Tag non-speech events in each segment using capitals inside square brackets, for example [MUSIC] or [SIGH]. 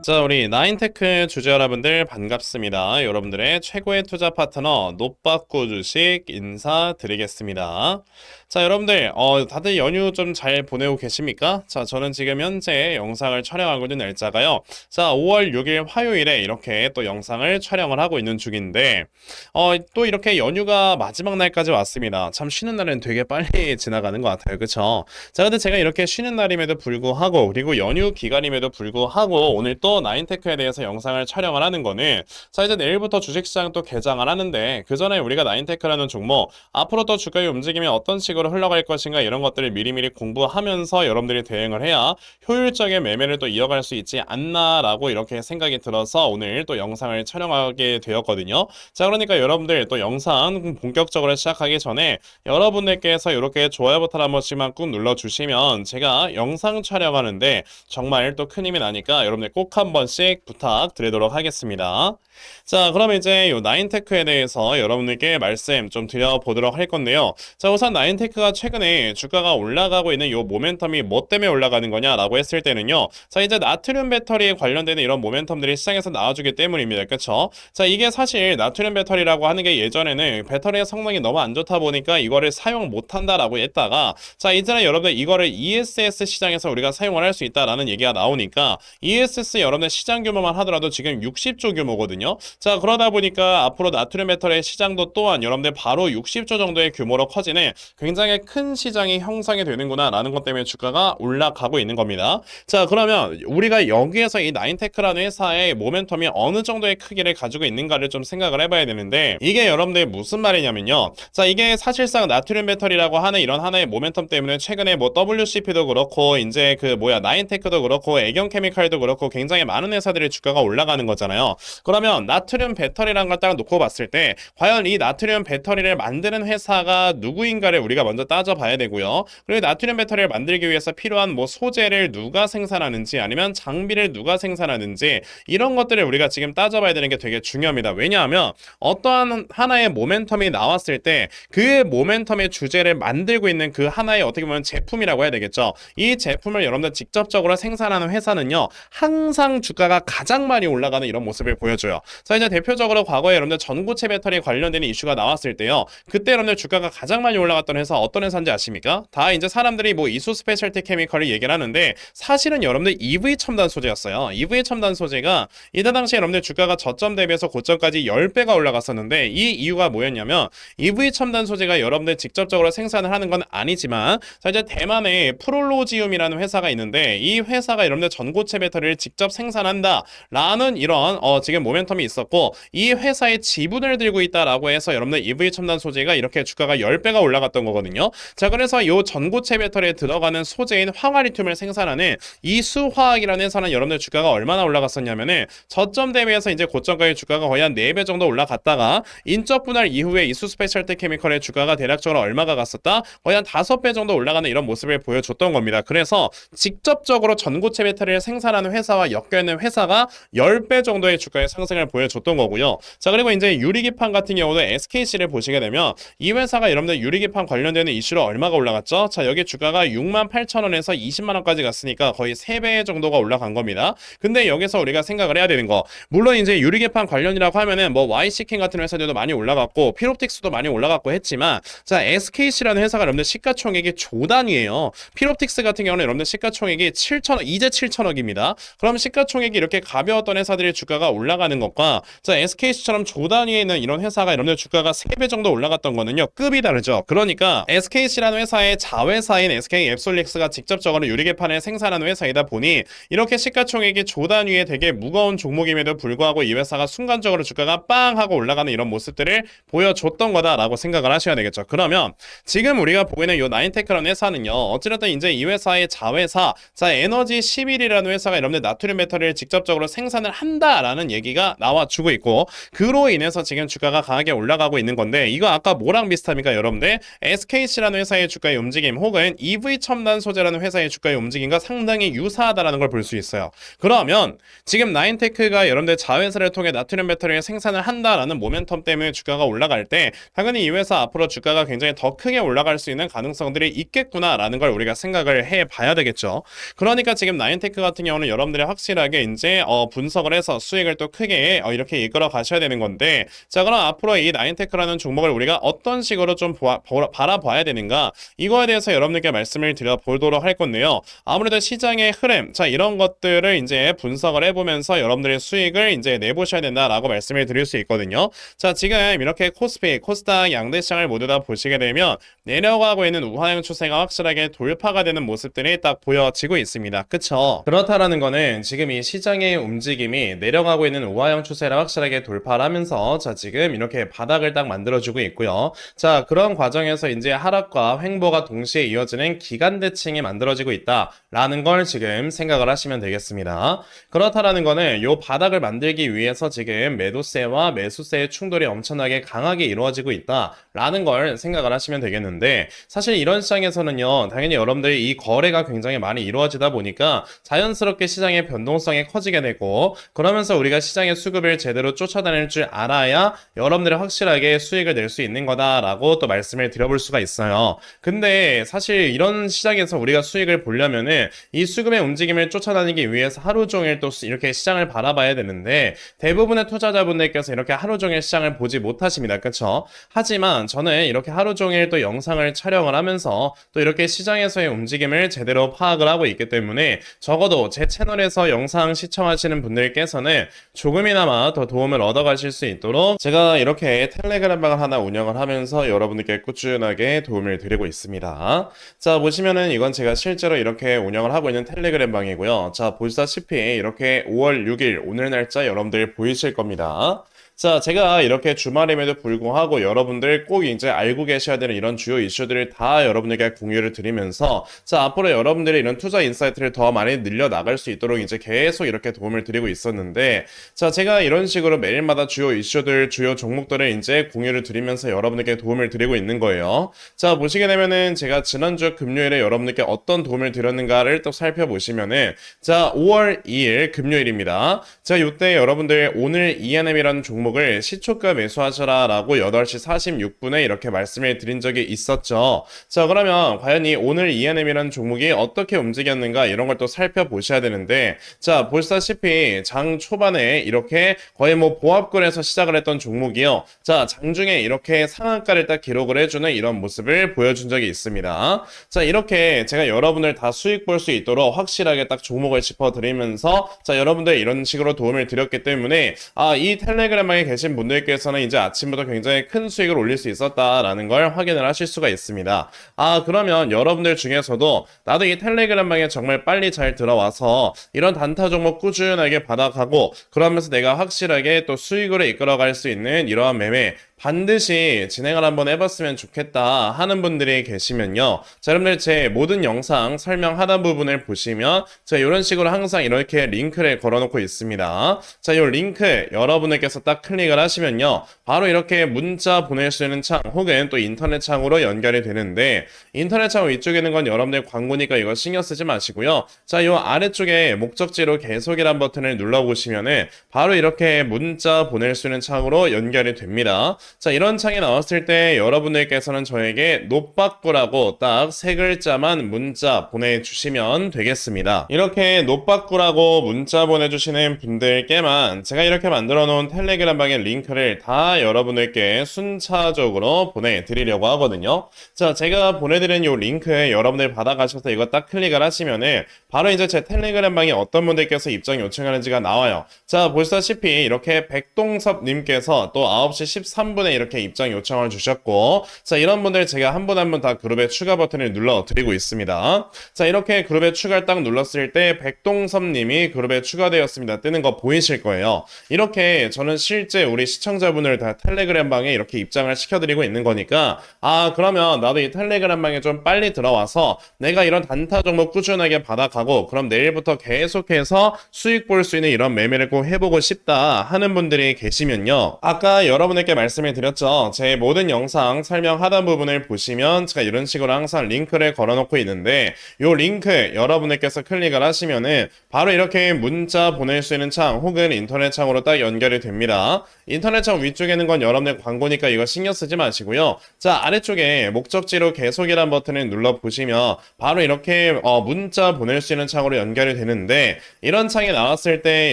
자, 우리 나인테크 주주 여러분들 반갑습니다. 여러분들의 최고의 투자 파트너 노빠꾸 주식 인사드리겠습니다. 자, 여러분들, 어, 다들 연휴 좀 잘 보내고 계십니까? 자, 저는 지금 현재 영상을 촬영하고 있는 날짜가요. 자, 5월 6일 화요일에 이렇게 또 영상을 촬영을 하고 있는 중인데, 어, 또 이렇게 연휴가 마지막 날까지 왔습니다. 참 쉬는 날은 되게 빨리 [LAUGHS] 지나가는 것 같아요. 그쵸? 자, 근데 제가 이렇게 쉬는 날임에도 불구하고, 그리고 연휴 기간임에도 불구하고, 오늘 또 나인테크에 대해서 영상을 촬영을 하는 거는, 자, 이제 내일부터 주식시장 또 개장을 하는데, 그 전에 우리가 나인테크라는 종목, 앞으로 또 주가의 움직임이 어떤 식으로 흘러갈 것인가, 이런 것들을 미리미리 공부하면서 여러분들이 대응을 해야 효율적인 매매를 또 이어갈 수 있지 않나라고 이렇게 생각이 들어서 오늘 또 영상을 촬영하게 되었거든요. 자, 그러니까 여러분들 또 영상 본격적으로 시작하기 전에 여러분들께서 이렇게 좋아요 버튼 한 번씩만 꾹 눌러주시면 제가 영상 촬영하는데 정말 또 큰 힘이 나니까 여러분들 꼭한 번씩 부탁드리도록 하겠습니다. 자, 그럼 이제 요 나인테크에 대해서 여러분들께 말씀 좀 드려보도록 할 건데요. 자, 우선 나인테크가 최근에 주가가 올라가고 있는 요 모멘텀이 뭐 때문에 올라가는 거냐라고 했을 때는요. 자, 이제 나트륨 배터리에 관련되는 이런 모멘텀들이 시장에서 나와주기 때문입니다. 그쵸? 자, 이게 사실 나트륨 배터리라고 하는 게 예전에는 배터리의 성능이 너무 안 좋다 보니까 이거를 사용 못 한다라고 했다가 자, 이제는 여러분들 이거를 ESS 시장에서 우리가 사용을 할 수 있다라는 얘기가 나오니까 ESS 여러분들 시장 규모만 하더라도 지금 60조 규모거든요. 자, 그러다 보니까 앞으로 나트륨 배터리의 시장도 또한 여러분들 바로 60조 정도의 규모로 커지는 굉장히 큰 시장이 형성이 되는구나라는 것 때문에 주가가 올라가고 있는 겁니다. 자, 그러면 우리가 여기에서 이 나인테크라는 회사의 모멘텀이 어느 정도의 크기를 가지고 있는가를 좀 생각을 해봐야 되는데 이게 여러분들 무슨 말이냐면요. 자, 이게 사실상 나트륨 배터리라고 하는 이런 하나의 모멘텀 때문에 최근에 뭐 WCP도 그렇고 이제 그 뭐야 나인테크도 그렇고 애경 케미칼도 그렇고 굉장히 많은 회사들의 주가가 올라가는 거잖아요. 그러면 나트륨 배터리라는 걸 딱 놓고 봤을 때 과연 이 나트륨 배터리를 만드는 회사가 누구인가를 우리가 먼저 따져봐야 되고요. 그리고 나트륨 배터리를 만들기 위해서 필요한 뭐 소재를 누가 생산하는지 아니면 장비를 누가 생산하는지 이런 것들을 우리가 지금 따져봐야 되는 게 되게 중요합니다. 왜냐하면 어떠한 하나의 모멘텀이 나왔을 때그 모멘텀의 주제를 만들고 있는 그 하나의 어떻게 보면 제품이라고 해야 되겠죠. 이 제품을 여러분들 직접적으로 생산하는 회사는요. 항상 주가가 가장 많이 올라가는 이런 모습을 보여줘요. 자 이제 대표적으로 과거에 여러분들 전고체 배터리 관련되는 이슈가 나왔을 때요. 그때 여러분들 주가가 가장 많이 올라갔던 회사 어떤 회사인지 아십니까? 다 이제 사람들이 뭐 이수 스페셜티 케미컬을 얘기를 하는데 사실은 여러분들 EV 첨단 소재였어요. EV 첨단 소재가 이때 당시에 여러분들 주가가 저점 대비해서 고점까지 10배가 올라갔었는데 이 이유가 뭐였냐면 EV 첨단 소재가 여러분들 직접적으로 생산을 하는 건 아니지만 자 이제 대만에 프롤로지움이라는 회사가 있는데 이 회사가 여러분들 전고체 배터리를 직접 생산한다 라는 이런 어 지금 모멘텀이 있었고 이 회사의 지분을 들고 있다라고 해서 여러분들 EV 첨단 소재가 이렇게 주가가 10배가 올라갔던 거거든요. 자 그래서 이 전고체 배터리에 들어가는 소재인 황화리튬을 생산하는 이수화학이라는 회사는 여러분들 주가가 얼마나 올라갔었냐면은 저점 대비해서 이제 고점까지 주가가 거의 한 4배 정도 올라갔다가 인적 분할 이후에 이수 스페셜티 케미컬의 주가가 대략적으로 얼마가 갔었다? 거의 한 5배 정도 올라가는 이런 모습을 보여줬던 겁니다. 그래서 직접적으로 전고체 배터리를 생산하는 회사와 엮 여있는 회사가 10배 정도의 주가의 상승을 보여줬던 거고요. 자 그리고 이제 유리기판 같은 경우도 SKC를 보시게 되면 이 회사가 여러분들 유리기판 관련되는 이슈로 얼마가 올라갔죠? 자 여기 주가가 6만 8천 원에서 20만 원까지 갔으니까 거의 3배 정도가 올라간 겁니다. 근데 여기서 우리가 생각을 해야 되는 거 물론 이제 유리기판 관련이라고 하면은 뭐 YC킹 같은 회사들도 많이 올라갔고 피롭틱스도 많이 올라갔고 했지만 자 SKC라는 회사가 여러분들 시가총액이 조 단위예요. 피롭틱스 같은 경우는 여러분들 시가총액이 7천억 이제 7천억입니다. 그럼 시 가총액이 이렇게 가벼웠던 회사들의 주가가 올라가는 것과 자 SKC처럼 조 단위에 있는 이런 회사가 여러분들 주가가 3배 정도 올라갔던 거는요 급이 다르죠. 그러니까 SKC라는 회사의 자회사인 SK 앱솔릭스가 직접적으로 유리개판을 생산하는 회사이다 보니 이렇게 시가총액이 조 단위에 되게 무거운 종목임에도 불구하고 이 회사가 순간적으로 주가가 빵 하고 올라가는 이런 모습들을 보여줬던 거다라고 생각을 하셔야 되겠죠. 그러면 지금 우리가 보고 있는 이 나인테크라는 회사는요. 어찌됐든 이제 이 회사의 자회사 자 에너지 11이라는 회사가 여러분들 나트륨 배터리를 직접적으로 생산을 한다라는 얘기가 나와주고 있고 그로 인해서 지금 주가가 강하게 올라가고 있는 건데 이거 아까 뭐랑 비슷합니까 여러분들 SKC라는 회사의 주가의 움직임 혹은 EV 첨단 소재라는 회사의 주가의 움직임과 상당히 유사하다라는 걸 볼 수 있어요. 그러면 지금 나인테크가 여러분들 자회사를 통해 나트륨 배터리를 생산을 한다라는 모멘텀 때문에 주가가 올라갈 때 당연히 이 회사 앞으로 주가가 굉장히 더 크게 올라갈 수 있는 가능성들이 있겠구나라는 걸 우리가 생각을 해 봐야 되겠죠. 그러니까 지금 나인테크 같은 경우는 여러분들이 확실히 확실하게 이제 어, 분석을 해서 수익을 또 크게 어, 이렇게 이끌어 가셔야 되는 건데 자 그럼 앞으로 이 나인테크라는 종목을 우리가 어떤 식으로 좀 보아, 보라- 바라봐야 되는가 이거에 대해서 여러분들께 말씀을 드려 보도록 할 건데요. 아무래도 시장의 흐름 자 이런 것들을 이제 분석을 해보면서 여러분들의 수익을 이제 내보셔야 된다라고 말씀을 드릴 수 있거든요. 자 지금 이렇게 코스피, 코스닥 양대 시장을 모두 다 보시게 되면 내려가고 있는 우하형 추세가 확실하게 돌파가 되는 모습들이 딱 보여지고 있습니다. 그쵸? 그렇다라는 거는 지금 이 시장의 움직임이 내려가고 있는 우하형 추세를 확실하게 돌파를 하면서 자 지금 이렇게 바닥을 딱 만들어주고 있고요. 자 그런 과정에서 이제 하락과 횡보가 동시에 이어지는 기간 대칭이 만들어지고 있다라는 걸 지금 생각을 하시면 되겠습니다. 그렇다라는 거는 요 바닥을 만들기 위해서 지금 매도세와 매수세의 충돌이 엄청나게 강하게 이루어지고 있다라는 걸 생각을 하시면 되겠는데 사실 이런 시장에서는요 당연히 여러분들이 이 거래가 굉장히 많이 이루어지다 보니까 자연스럽게 시장의 변동 성이 커지게 되고 그러면서 우리가 시장의 수급을 제대로 쫓아다닐 줄 알아야 여러분들이 확실하게 수익을 낼 수 있는 거다라고 또 말씀을 드려볼 수가 있어요. 근데 사실 이런 시장에서 우리가 수익을 보려면은 이 수급의 움직임을 쫓아다니기 위해서 하루 종일 또 이렇게 시장을 바라봐야 되는데 대부분의 투자자분들께서 이렇게 하루 종일 시장을 보지 못하십니다. 그쵸? 하지만 저는 이렇게 하루 종일 또 영상을 촬영을 하면서 또 이렇게 시장에서의 움직임을 제대로 파악을 하고 있기 때문에 적어도 제 채널에서 영상 시청하시는 분들께서는 조금이나마 더 도움을 얻어가실 수 있도록 제가 이렇게 텔레그램 방을 하나 운영을 하면서 여러분들께 꾸준하게 도움을 드리고 있습니다. 자, 보시면은 이건 제가 실제로 이렇게 운영을 하고 있는 텔레그램 방이고요. 자, 보시다시피 이렇게 5월 6일 오늘 날짜 여러분들 보이실 겁니다. 자, 제가 이렇게 주말임에도 불구하고 여러분들 꼭 이제 알고 계셔야 되는 이런 주요 이슈들을 다 여러분에게 공유를 드리면서 자, 앞으로 여러분들의 이런 투자 인사이트를 더 많이 늘려 나갈 수 있도록 이제 계속 이렇게 도움을 드리고 있었는데 자, 제가 이런 식으로 매일마다 주요 이슈들, 주요 종목들을 이제 공유를 드리면서 여러분에게 도움을 드리고 있는 거예요. 자, 보시게 되면은 제가 지난주 금요일에 여러분들께 어떤 도움을 드렸는가를 또 살펴보시면은 자, 5월 2일 금요일입니다. 자, 이때 여러분들 오늘 ENM이라는 종목 을 시초가 매수하셔라 라고 8시 46분에 이렇게 말씀을 드린 적이 있었죠. 자, 그러면 과연 이 오늘 ENM이라는 종목이 어떻게 움직였는가 이런 걸 또 살펴보셔야 되는데 자, 보시다시피 장 초반에 이렇게 거의 뭐 보합권에서 시작을 했던 종목이요. 자, 장중에 이렇게 상한가를 딱 기록을 해주는 이런 모습을 보여준 적이 있습니다. 자, 이렇게 제가 여러분들 다 수익 볼 수 있도록 확실하게 딱 종목을 짚어드리면서 자, 여러분들 이런 식으로 도움을 드렸기 때문에 아, 이 텔레그램 방에 계신 분들께서는 이제 아침부터 굉장히 큰 수익을 올릴 수 있었다라는 걸 확인을 하실 수가 있습니다. 아, 그러면 여러분들 중에서도 나도 이 텔레그램방에 정말 빨리 잘 들어와서 이런 단타 종목 꾸준하게 받아가고 그러면서 내가 확실하게 또 수익으로 이끌어갈 수 있는 이러한 매매 반드시 진행을 한번 해봤으면 좋겠다 하는 분들이 계시면요. 자, 여러분들 제 모든 영상 설명 하단 부분을 보시면 제가 이런 식으로 항상 이렇게 링크를 걸어놓고 있습니다. 자, 이 링크 여러분들께서 딱 클릭을 하시면요. 바로 이렇게 문자 보낼 수 있는 창 혹은 또 인터넷 창으로 연결이 되는데 인터넷 창 위쪽에 있는 건 여러분들 광고니까 이거 신경 쓰지 마시고요. 자, 이 아래쪽에 목적지로 계속이란 버튼을 눌러보시면은 바로 이렇게 문자 보낼 수 있는 창으로 연결이 됩니다. 자, 이런 창이 나왔을 때 여러분들께서는 저에게 노빠꾸라고 딱 세 글자만 문자 보내주시면 되겠습니다. 이렇게 노빠꾸라고 문자 보내주시는 분들께만 제가 이렇게 만들어 놓은 텔레그램 방의 링크를 다 여러분들께 순차적으로 보내드리려고 하거든요. 자, 제가 보내드린 이 링크 여러분들 받아가셔서 이거 딱 클릭을 하시면은 바로 이제 제 텔레그램 방에 어떤 분들께서 입장 요청하는지가 나와요. 자, 보시다시피 이렇게 백동섭님께서 또 9시 13분 에 이렇게 입장 요청을 주셨고, 자, 이런 분들 제가 한 분 한 분 다 그룹에 추가 버튼을 눌러 드리고 있습니다. 자, 이렇게 그룹에 추가를 딱 눌렀을 때 백동섭님이 그룹에 추가되었습니다. 뜨는 거 보이실 거예요. 이렇게 저는 실제 우리 시청자분을 다 텔레그램 방에 이렇게 입장을 시켜드리고 있는 거니까, 아, 그러면 나도 이 텔레그램 방에 좀 빨리 들어와서 내가 이런 단타 종목 꾸준하게 받아가고, 그럼 내일부터 계속해서 수익 볼 수 있는 이런 매매를 꼭 해보고 싶다 하는 분들이 계시면요. 아까 여러분에게 말씀을 말씀을 드렸죠. 제 모든 영상 설명 하단 부분을 보시면 제가 이런 식으로 항상 링크를 걸어 놓고 있는데 요 링크 여러분들께서 클릭을 하시면은 바로 이렇게 문자 보낼 수 있는 창 혹은 인터넷 창으로 딱 연결이 됩니다. 인터넷 창 위쪽에 있는 건 여러분들 광고니까 이거 신경 쓰지 마시고요. 자 아래쪽에 목적지로 계속이란 버튼을 눌러 보시면 바로 이렇게 어, 문자 보낼 수 있는 창으로 연결이 되는데 이런 창이 나왔을 때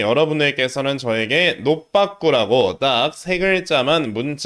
여러분들께서는 저에게 노빠꾸라고 딱 세 글자만 문자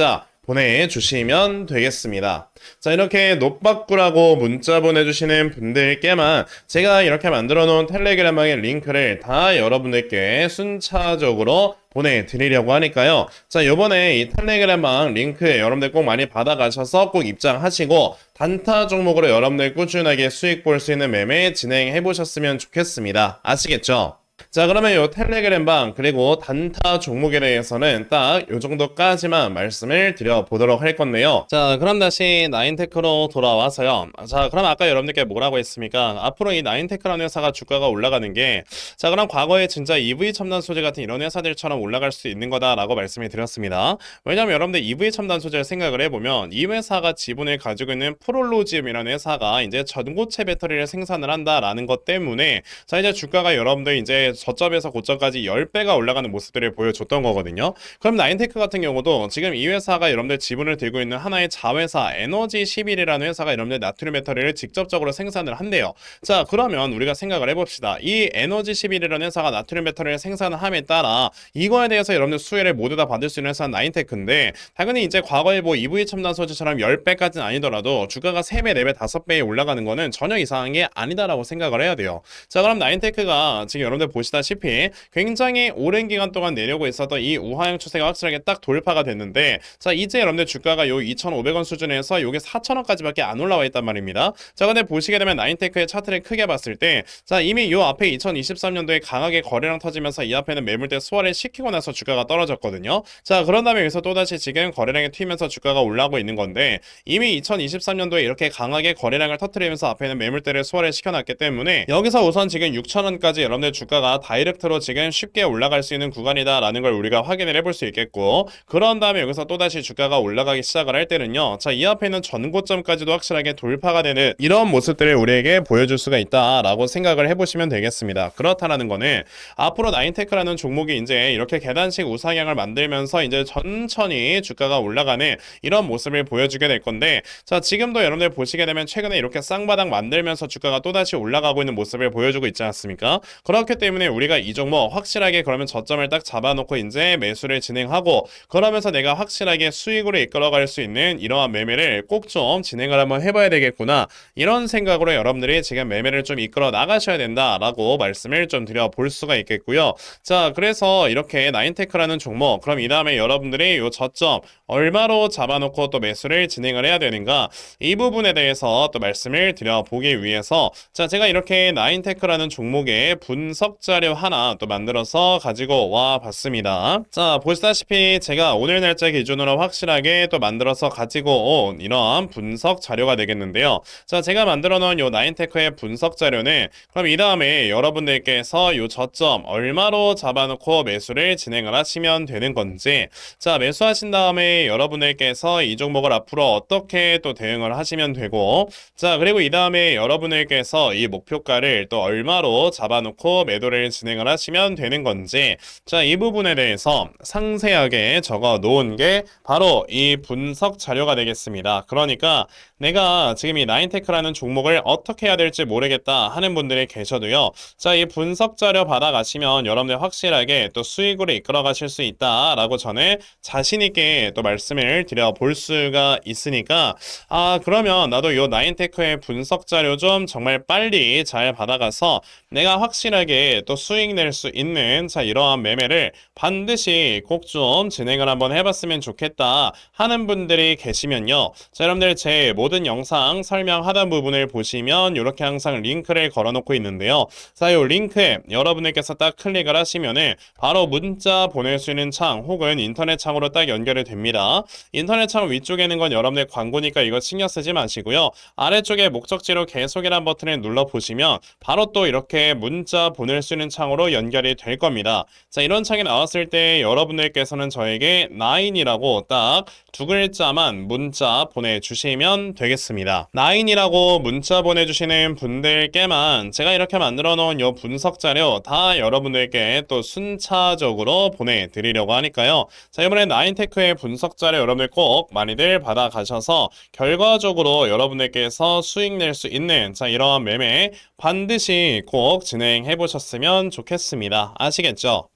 보내주시면 되겠습니다. 자, 이렇게 노빠꾸라고 문자 보내주시는 분들께만 제가 이렇게 만들어 놓은 텔레그램의 링크를 다 여러분들께 순차적으로 보내드리려고 하니까요. 자, 요번에 이 텔레그램방 링크 여러분들 꼭 많이 받아가셔서 꼭 입장하시고 단타 종목으로 여러분들 꾸준하게 수익 볼 수 있는 매매 진행해 보셨으면 좋겠습니다. 아시겠죠? 자, 그러면 요 텔레그램 방 그리고 단타 종목에 대해서는 딱 요 정도까지만 말씀을 드려보도록 할 건데요. 자, 그럼 다시 나인테크로 돌아와서요. 자, 그럼 아까 여러분들께 뭐라고 했습니까? 앞으로 이 나인테크라는 회사가 주가가 올라가는 게 자, 그럼 과거에 진짜 EV 첨단 소재 같은 이런 회사들처럼 올라갈 수 있는 거다라고 말씀을 드렸습니다. 왜냐면 여러분들 EV 첨단 소재를 생각을 해보면 이 회사가 지분을 가지고 있는 프롤로지움이라는 회사가 이제 전고체 배터리를 생산을 한다라는 것 때문에 자, 이제 주가가 여러분들 이제 저점에서 고점까지 10배가 올라가는 모습들을 보여줬던 거거든요. 그럼 나인테크 같은 경우도 지금 이 회사가 여러분들 지분을 들고 있는 하나의 자회사 에너지 11이라는 회사가 여러분들 나트륨 배터리를 직접적으로 생산을 한대요. 자, 그러면 우리가 생각을 해봅시다. 이 에너지 11이라는 회사가 나트륨 배터리를 생산을 함에 따라 이거에 대해서 여러분들 수혜를 모두 다 받을 수 있는 회사는 나인테크인데 당연히 이제 과거에 뭐 EV 첨단 소재처럼 10배까지는 아니더라도 주가가 3배, 4배, 5배에 올라가는 거는 전혀 이상한 게 아니다라고 생각을 해야 돼요. 자, 그럼 나인테크가 지금 여러분들 보시 다시피 굉장히 오랜 기간 동안 내려오고 있었던 이 우하형 추세가 확실하게 딱 돌파가 됐는데 자 이제 여러분들 주가가 요 2,500원 수준에서 요게 4,000원까지밖에 안 올라와 있단 말입니다. 자 근데 보시게 되면 나인테크의 차트를 크게 봤을 때 자 이미 요 앞에 2023년도에 강하게 거래량 터지면서 이 앞에는 매물대 소화를 시키고 나서 주가가 떨어졌거든요. 자 그런 다음에 여기서 또다시 지금 거래량이 튀면서 주가가 올라오고 있는 건데 이미 2023년도에 이렇게 강하게 거래량을 터트리면서 앞에는 매물대를 소화를 시켜놨기 때문에 여기서 우선 지금 6,000원까지 여러분들 주가가 다이렉트로 지금 쉽게 올라갈 수 있는 구간이다라는 걸 우리가 확인을 해볼 수 있겠고 그런 다음에 여기서 또다시 주가가 올라가기 시작을 할 때는요 자 이 앞에는 전고점까지도 확실하게 돌파가 되는 이런 모습들을 우리에게 보여줄 수가 있다라고 생각을 해보시면 되겠습니다. 그렇다라는 거는 앞으로 나인테크라는 종목이 이제 이렇게 계단식 우상향을 만들면서 이제 천천히 주가가 올라가는 이런 모습을 보여주게 될 건데 자 지금도 여러분들 보시게 되면 최근에 이렇게 쌍바닥 만들면서 주가가 또다시 올라가고 있는 모습을 보여주고 있지 않습니까? 그렇기 때문에 우리가 이 종목 확실하게 그러면 저점을 딱 잡아놓고 이제 매수를 진행하고 그러면서 내가 확실하게 수익으로 이끌어갈 수 있는 이러한 매매를 꼭 좀 진행을 한번 해봐야 되겠구나 이런 생각으로 여러분들이 지금 매매를 좀 이끌어 나가셔야 된다라고 말씀을 좀 드려 볼 수가 있겠고요. 자 그래서 이렇게 나인테크라는 종목 그럼 이 다음에 여러분들이 요 저점 얼마로 잡아놓고 또 매수를 진행을 해야 되는가 이 부분에 대해서 또 말씀을 드려 보기 위해서 자 제가 이렇게 나인테크라는 종목의 분석 자료 하나 또 만들어서 가지고 와 봤습니다. 자 보시다시피 제가 오늘 날짜 기준으로 확실하게 또 만들어서 가지고 온 이러한 분석 자료가 되겠는데요. 자 제가 만들어 놓은 요 나인테크의 분석 자료는 그럼 이 다음에 여러분들께서 요 저점 얼마로 잡아놓고 매수를 진행을 하시면 되는 건지 자 매수하신 다음에 여러분들께서 이 종목을 앞으로 어떻게 또 대응을 하시면 되고 자 그리고 이 다음에 여러분들께서 이 목표가를 또 얼마로 잡아놓고 매도를 진행을 하시면 되는 건지 자 이 부분에 대해서 상세하게 적어 놓은 게 바로 이 분석 자료가 되겠습니다. 그러니까 내가 지금 이 나인테크라는 종목을 어떻게 해야 될지 모르겠다 하는 분들이 계셔도요. 자, 이 분석 자료 받아가시면 여러분들 확실하게 또 수익으로 이끌어 가실 수 있다라고 저는 자신 있게 또 말씀을 드려 볼 수가 있으니까 아, 그러면 나도 요 나인테크의 분석 자료 좀 정말 빨리 잘 받아가서 내가 확실하게 또 수익 낼 수 있는 자, 이러한 매매를 반드시 꼭 좀 진행을 한번 해봤으면 좋겠다 하는 분들이 계시면요. 자, 여러분들 제 모든 영상 설명 하단 부분을 보시면 이렇게 항상 링크를 걸어놓고 있는데요. 자, 이 링크에 여러분들께서 딱 클릭을 하시면은 바로 문자 보낼 수 있는 창 혹은 인터넷 창으로 딱 연결이 됩니다. 인터넷 창 위쪽에 있는 건 여러분의 광고니까 이거 신경 쓰지 마시고요. 아래쪽에 목적지로 계속이란 버튼을 눌러 보시면 바로 또 이렇게 문자 보낼 수 있는 있는 창으로 연결이 될 겁니다. 자, 이런 창이 나왔을 때 여러분들께서는 저에게 9이라고 딱 두 글자만 문자 보내주시면 되겠습니다. 9이라고 문자 보내주시는 분들께만 제가 이렇게 만들어 놓은 요 분석 자료 다 여러분들께 또 순차적으로 보내드리려고 하니까요. 자, 이번에 나인테크의 분석 자료 여러분들 꼭 많이들 받아가셔서 결과적으로 여러분들께서 수익 낼 수 있는 자, 이러한 매매 반드시 꼭 진행해 보셨으면 좋겠습니다. 아시겠죠?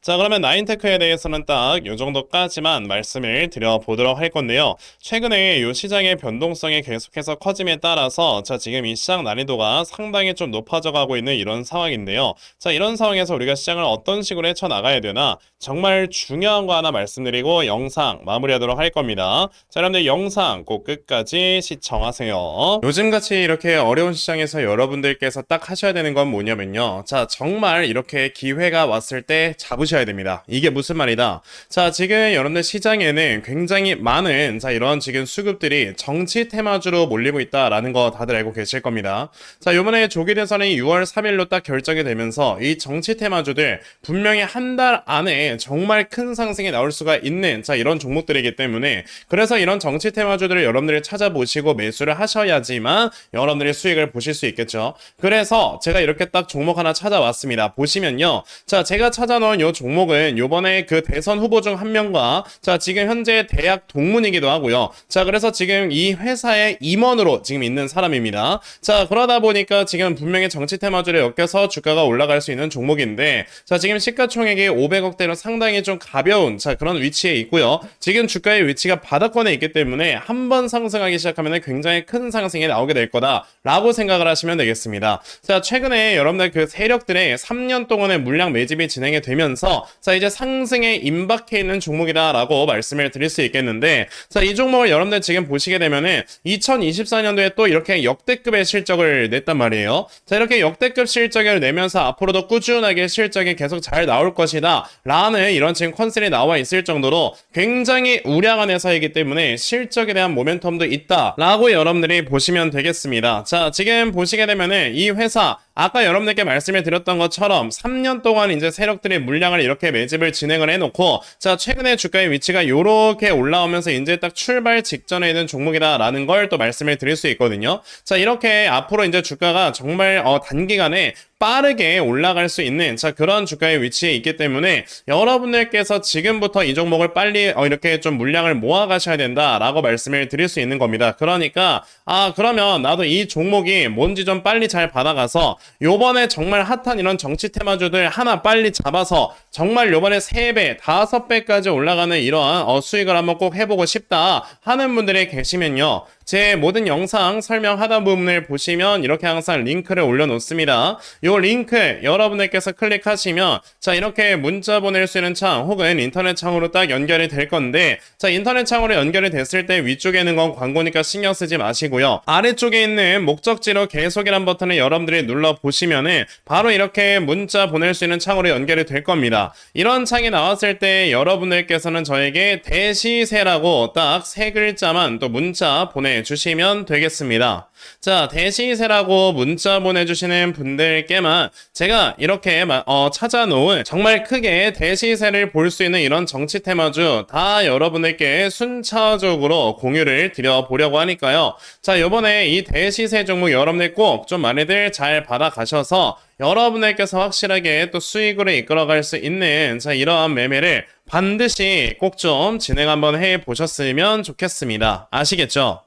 자, 그러면 나인테크에 대해서는 딱요 정도까지만 말씀을 드려보도록 할 건데요. 최근에 요 시장의 변동성이 계속해서 커짐에 따라서 자, 지금 이 시장 난이도가 상당히 좀 높아져 가고 있는 이런 상황인데요. 자, 이런 상황에서 우리가 시장을 어떤 식으로 헤쳐나가야 되나 정말 중요한 거 하나 말씀드리고 영상 마무리하도록 할 겁니다. 자, 여러분들 영상 꼭 끝까지 시청하세요. 요즘같이 이렇게 어려운 시장에서 여러분들께서 딱 하셔야 되는 건 뭐냐면요. 자, 정말 이렇게 기회가 왔을 때 잡으셔야 됩니다. 이게 무슨 말이다? 자, 지금 여러분들 시장에는 굉장히 많은 자, 이런 지금 수급들이 정치 테마주로 몰리고 있다라는 거 다들 알고 계실 겁니다. 자, 요번에 조기 대선이 6월 3일로 딱 결정이 되면서 이 정치 테마주들 분명히 한 달 안에 정말 큰 상승이 나올 수가 있는 자, 이런 종목들이기 때문에 그래서 이런 정치 테마주들을 여러분들이 찾아보시고 매수를 하셔야지만 여러분들이 수익을 보실 수 있겠죠. 그래서 제가 이렇게 딱 종목 하나 찾아왔습니다. 보시면요. 자, 제가 찾아놓은 요 종목은 요번에 그 대선 후보 중 한 명과 자, 지금 현재 대학 동문이기도 하고요. 자, 그래서 지금 이 회사의 임원으로 지금 있는 사람입니다. 자, 그러다 보니까 지금 분명히 정치 테마주를 엮여서 주가가 올라갈 수 있는 종목인데 자, 지금 시가총액이 500억대로 상당히 좀 가벼운 자, 그런 위치에 있고요. 지금 주가의 위치가 바닥권에 있기 때문에 한 번 상승하기 시작하면 굉장히 큰 상승이 나오게 될 거다라고 생각을 하시면 되겠습니다. 자, 최근에 여러분들 그 세력들의 3년 동안의 물량 매집이 진행이 되면 서 자, 이제 상승에 임박해 있는 종목이다라고 말씀을 드릴 수 있겠는데 자, 이 종목을 여러분들 지금 보시게 되면은 2024년도에 또 이렇게 역대급의 실적을 냈단 말이에요. 자, 이렇게 역대급 실적을 내면서 앞으로도 꾸준하게 실적이 계속 잘 나올 것이다. 라는 이런 지금 컨셉이 나와 있을 정도로 굉장히 우량한 회사이기 때문에 실적에 대한 모멘텀도 있다. 라고 여러분들이 보시면 되겠습니다. 자, 지금 보시게 되면은 이 회사 아까 여러분들께 말씀을 드렸던 것처럼 3년 동안 이제 세력들이 물량을 이렇게 매집을 진행을 해놓고 자 최근에 주가의 위치가 이렇게 올라오면서 이제 딱 출발 직전에 있는 종목이다라는 걸 또 말씀을 드릴 수 있거든요. 자 이렇게 앞으로 이제 주가가 정말 어, 단기간에 빠르게 올라갈 수 있는 자 그런 주가의 위치에 있기 때문에 여러분들께서 지금부터 이 종목을 빨리 어, 이렇게 좀 물량을 모아 가셔야 된다라고 말씀을 드릴 수 있는 겁니다. 그러니까 아 그러면 나도 이 종목이 뭔지 좀 빨리 잘 받아가서 요번에 정말 핫한 이런 정치 테마주들 하나 빨리 잡아서 정말 요번에 3배, 5배까지 올라가는 이러한 어, 수익을 한번 꼭 해보고 싶다 하는 분들이 계시면요. 제 모든 영상 설명 하단 부분을 보시면 이렇게 항상 링크를 올려놓습니다. 요 링크 여러분들께서 클릭하시면 자 이렇게 문자 보낼 수 있는 창 혹은 인터넷 창으로 딱 연결이 될 건데 자 인터넷 창으로 연결이 됐을 때 위쪽에 있는 건 광고니까 신경 쓰지 마시고요. 아래쪽에 있는 목적지로 계속이란 버튼을 여러분들이 눌러 보시면은 바로 이렇게 문자 보낼 수 있는 창으로 연결이 될 겁니다. 이런 창이 나왔을 때 여러분들께서는 저에게 대시세라고 딱 세 글자만 또 문자 보내 주시면 되겠습니다. 자, 대시세라고 문자 보내주시는 분들께만 제가 이렇게 마- 어, 찾아놓은 정말 크게 대시세를 볼 수 있는 이런 정치 테마주 다 여러분들께 순차적으로 공유를 드려보려고 하니까요. 자, 요번에 이 대시세 종목 여러분들 꼭 좀 많이들 잘 받아가셔서 여러분들께서 확실하게 또 수익으로 이끌어갈 수 있는 자, 이러한 매매를 반드시 꼭 좀 진행 한번 해 보셨으면 좋겠습니다. 아시겠죠?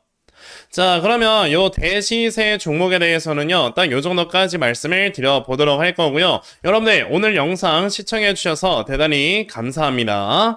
자, 그러면 요 대시세 종목에 대해서는요, 딱 요 정도까지 말씀을 드려보도록 할 거고요. 여러분들, 오늘 영상 시청해 주셔서 대단히 감사합니다.